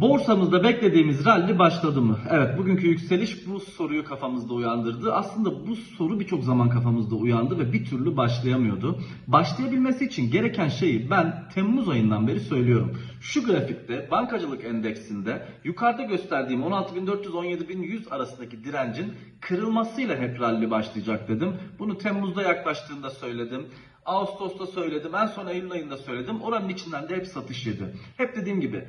Borsamızda beklediğimiz rally başladı mı? Evet bugünkü yükseliş bu soruyu kafamızda uyandırdı. Aslında bu soru birçok zaman kafamızda uyandı ve bir türlü başlayamıyordu. Başlayabilmesi için gereken şeyi ben Temmuz ayından beri söylüyorum. Şu grafikte bankacılık endeksinde yukarıda gösterdiğim 16.400-17.100 arasındaki direncin kırılmasıyla hep rally başlayacak dedim. Bunu Temmuz'da yaklaştığında söyledim. Ağustos'ta söyledim. En son Eylül ayında söyledim. Oranın içinden de hep satış yedi. Hep dediğim gibi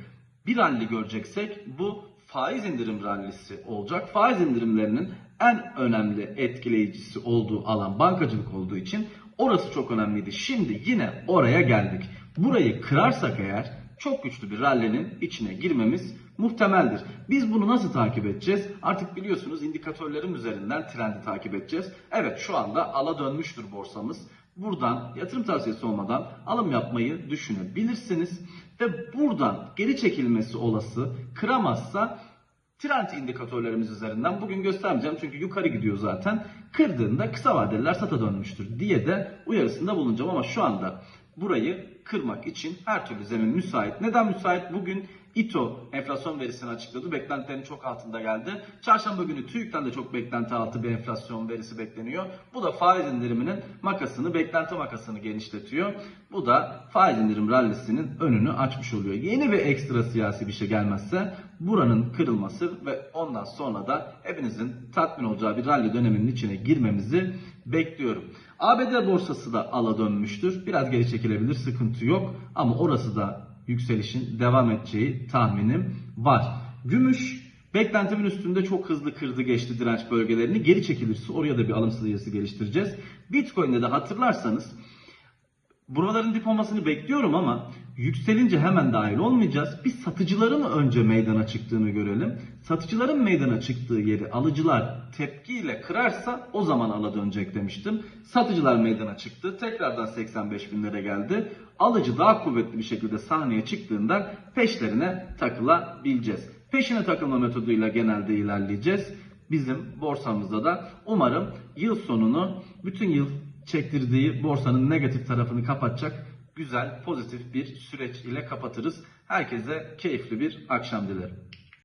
bir rally göreceksek bu faiz indirim rallisi olacak. Faiz indirimlerinin en önemli etkileyicisi olduğu alan bankacılık olduğu için orası çok önemliydi. Şimdi yine oraya geldik. Burayı kırarsak eğer çok güçlü bir rally'nin içine girmemiz muhtemeldir. Biz bunu nasıl takip edeceğiz? Artık biliyorsunuz indikatörlerin üzerinden trendi takip edeceğiz. Evet şu anda ala dönmüştür borsamız. Buradan yatırım tavsiyesi olmadan alım yapmayı düşünebilirsiniz. Ve buradan geri çekilmesi olası kıramazsa trend indikatörlerimiz üzerinden bugün göstermeyeceğim çünkü yukarı gidiyor zaten. Kırdığında kısa vadeliler sata dönmüştür diye de uyarısında bulunacağım ama şu anda burayı kırmak için her türlü zemin müsait. Neden müsait? Bugün İTO enflasyon verisini açıkladı. Beklentilerin çok altında geldi. Çarşamba günü TÜİK'ten de çok beklenti altı bir enflasyon verisi bekleniyor. Bu da faiz indiriminin makasını, beklenti makasını genişletiyor. Bu da faiz indirim rallisinin önünü açmış oluyor. Yeni ve ekstra siyasi bir şey gelmezse buranın kırılması ve ondan sonra da hepinizin tatmin olacağı bir rally döneminin içine girmemizi bekliyorum. ABD borsası da ala dönmüştür. Biraz geri çekilebilir, sıkıntı yok. Ama orası da yükselişin devam edeceği tahminim var. Gümüş beklentimin üstünde çok hızlı kırdı geçti direnç bölgelerini. Geri çekilirse oraya da bir alım stratejisi geliştireceğiz. Bitcoin'de de hatırlarsanız buraların dip olmasını bekliyorum ama yükselince hemen dahil olmayacağız. Biz satıcıların önce meydana çıktığını görelim. Satıcıların meydana çıktığı yeri alıcılar tepkiyle kırarsa o zaman ala dönecek demiştim. Satıcılar meydana çıktı. Tekrardan 85 binlere geldi. Alıcı daha kuvvetli bir şekilde sahneye çıktığında peşlerine takılabileceğiz. Peşine takılma metoduyla genelde ilerleyeceğiz. Bizim borsamızda da umarım yıl sonunu bütün yıl çektirdiği borsanın negatif tarafını kapatacak güzel, pozitif bir süreç ile kapatırız. Herkese keyifli bir akşam dilerim.